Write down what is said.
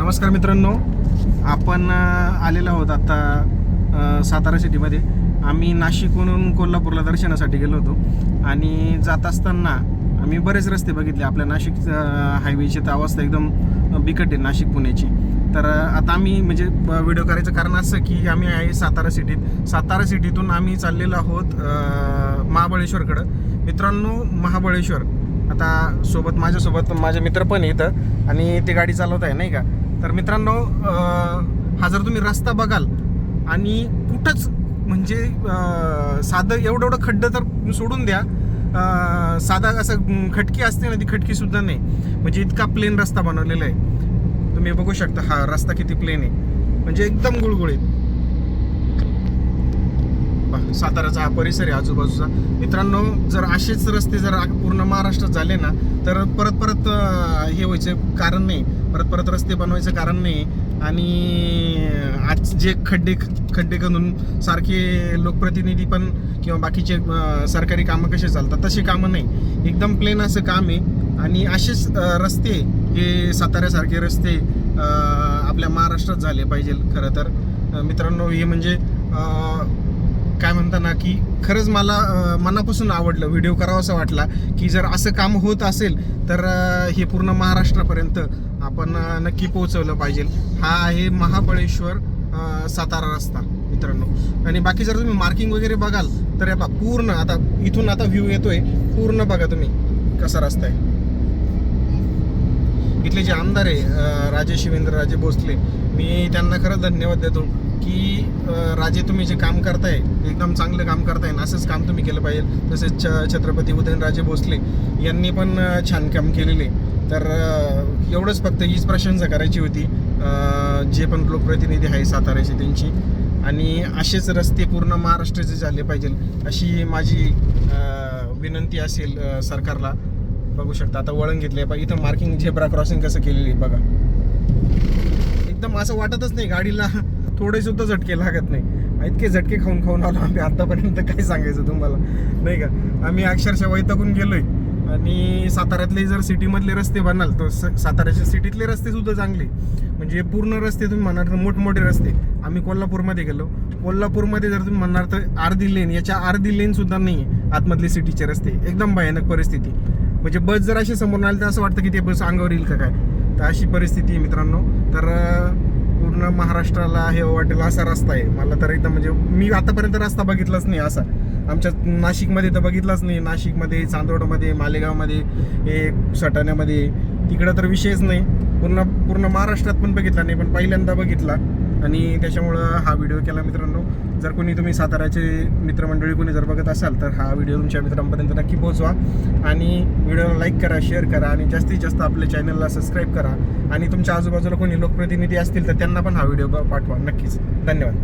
नमस्कार मित्रांनो. आपण आलेलो आहोत आता सातारा सिटीमध्ये. आम्ही नाशिकहून कोल्हापूरला दर्शनासाठी गेलो होतो. आणि जात असताना आम्ही बरेच रस्ते बघितले. आपल्या नाशिक हायवेची तर अवस्था एकदम बिकट आहे नाशिक पुण्याची. तर आता आम्ही म्हणजे व्हिडिओ करायचं कारण असं की आम्ही आहे सातारा सिटीत. सातारा सिटीतून आम्ही चाललेलो आहोत महाबळेश्वरकडं. मित्रांनो महाबळेश्वर. आता सोबत माझ्यासोबत माझे मित्र पण येतं आणि ते गाडी चालवत आहे नाही का? तर मित्रांनो हा जर तुम्ही रस्ता बघाल आणि कुठंच म्हणजे साधं एवढं एवढं खड्डं तर सोडून द्या. साधा असं खटकी असते ना ती खटकी सुद्धा नाही. म्हणजे इतका प्लेन रस्ता बनवलेला आहे. तुम्ही बघू शकता हा रस्ता किती प्लेन आहे. म्हणजे एकदम गुळगुळीत. साताराचा साताऱ्याचा हा परिसर आहे आजूबाजूचा. मित्रांनो जर असेच रस्ते जर पूर्ण महाराष्ट्रात झाले ना तर परत परत हे व्हायचं कारण नाही. परत परत रस्ते बनवायचं कारण नाही. आणि आज जे खड्डे खड्डे खणून सारखे लोकप्रतिनिधी पण किंवा बाकीचे सरकारी कामं कसे चालतात तशी कामं नाही. एकदम प्लेन असं काम आहे. आणि असेच रस्ते हे साताऱ्यासारखे रस्ते आपल्या महाराष्ट्रात झाले पाहिजे खरं तर. मित्रांनो हे म्हणजे काय म्हणता ना की खरंच मला मनापासून आवडलं व्हिडिओ करावा असं वाटला की जर असं काम होत असेल तर हे पूर्ण महाराष्ट्रापर्यंत आपण नक्की पोहोचवलं पाहिजे. हा आहे महाबळेश्वर सातारा रस्ता मित्रांनो. आणि बाकी जर तुम्ही मार्किंग वगैरे बघाल तर हे पहा पूर्ण आता इथून आता व्ह्यू येतोय. पूर्ण बघा तुम्ही कसा रस्ता आहे. इथले जे आमदार आहे राजे शिवेंद्र राजे भोसले मी त्यांना खरंच धन्यवाद देतो. की राजे तुम्ही जे काम करताय एकदम चांगलं काम करताय ना असंच काम तुम्ही केलं पाहिजे. तसेच छ- छत्रपती उदयनराजे भोसले यांनी पण छान काम केलेले. तर एवढंच फक्त हीच प्रशंसा करायची होती. जे पण लोकप्रतिनिधी आहे साताऱ्याचे त्यांची. आणि असेच रस्ते पूर्ण महाराष्ट्राचे झाले पाहिजे अशी माझी विनंती असेल सरकारला. बघू शकता आता वळण घेतले पण इथं मार्किंग झेब्रा क्रॉसिंग कसं केलेली आहे बघा. एकदम असं वाटतच नाही गाडीला. थोडे सुद्धा झटके लागत नाही. इतके झटके खाऊन खाऊन आलो आम्ही. आतापर्यंत काय सांगायचं तुम्हाला? नाही का? आम्ही अक्षरशः वैतागून गेलोय. आणि साताऱ्यातले जर सिटीमधले रस्ते बनाल तर स- साताऱ्याच्या सिटीतले रस्ते सुद्धा चांगले. म्हणजे पूर्ण रस्ते तुम्ही म्हणणार तर मोठमोठे रस्ते. आम्ही कोल्हापूरमध्ये गेलो. कोल्हापूरमध्ये जर तुम्ही म्हणणार तर अर्धी लेन याच्या अर्धी लेन सुद्धा नाही आहे आतमधले सिटीचे रस्ते. एकदम भयानक परिस्थिती. म्हणजे बस जर अशी समोर आली तर असं वाटतं की ते बस अंगावर येईल का काय? तर अशी परिस्थिती आहे मित्रांनो. तर पूर्ण महाराष्ट्राला हे वाटेल असा रस्ता आहे. मला तर एकदम म्हणजे मी आतापर्यंत रस्ता बघितलाच नाही असा. आमच्या नाशिकमध्ये तर बघितलाच नाही. नाशिकमध्ये चांदवडमध्ये मालेगावमध्ये हे सटाण्यामध्ये तिकडं तर विषयच नाही. पूर्ण पूर्ण महाराष्ट्रात पण बघितला नाही पण पहिल्यांदा बघितला. आणि त्याच्यामुळं हा व्हिडिओ केला मित्रांनो. जर कोणी तुम्ही साताऱ्याचे मित्रमंडळी कोणी जर बघत असाल तर हा व्हिडिओ तुमच्या मित्रांपर्यंत नक्की पोहोचवा. आणि व्हिडिओला लाईक करा शेअर करा आणि जास्तीत जास्त आपल्या चॅनलला सबस्क्राईब करा. आणि तुमच्या आजूबाजूला कोणी लोकप्रतिनिधी असतील तर त्यांना पण हा व्हिडिओ पाठवा. नक्कीच. धन्यवाद.